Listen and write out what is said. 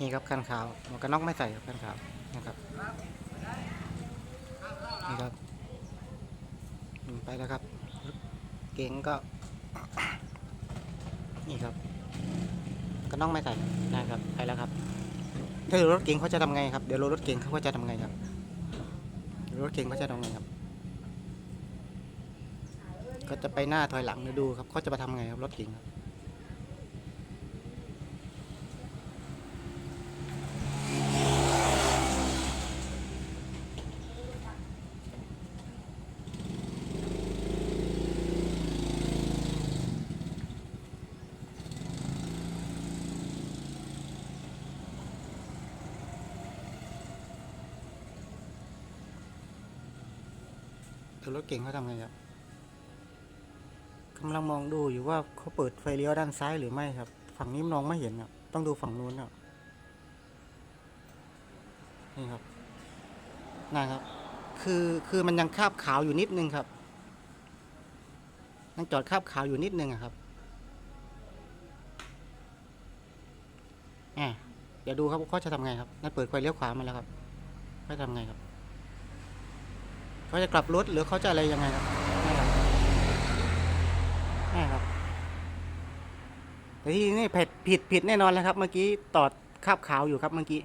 นี่ครับคันขาวหมวกกันน็อกไม่ใส่ครับคันขาวนะครับนี่ครับไปแล้วครับ เก๋งก็ นี่ครับกันน็อกไม่ใส่นะครับไปแล้วครับถ้าดูรถเก๋งเขาจะทำไงครับเดี๋ยวรถเก๋งเขาก็จะทำไงครับรถเก๋งเขาจะทำไงครับ ก็จะไปหน้าถอยหลังเดี๋ยวดูครับเขาจะมาทำไงครับรถเก๋งครับ ดูรถเก่งเขาทำไงครับกำลังมองดูอยู่ว่าเขาเปิดไฟเลี้ยวด้านซ้ายหรือไม่ครับ ฝั่งนี้มองไม่เห็นครับต้องดูฝั่งนู้นครับนี่ครับนะครับ คือคือมันยังคาบขาวอยู่นิดนึงครับยังจอดคาบขาวอยู่นิดนึงครับแหมเดี๋ยวดูครับว่าเขาจะทำไงครับนั่นเปิดไฟเลี้ยวขวามาแล้วครับเขาทำไงครับ เขาจะกลับรถหรือเขาจะอะไรยังไงครับนี่ครับแต่ที่นี่ผิดผิดผิดแน่นอนแล้วครับ เมื่อกี้ตอดคาบขาวอยู่ครับเมื่อกี้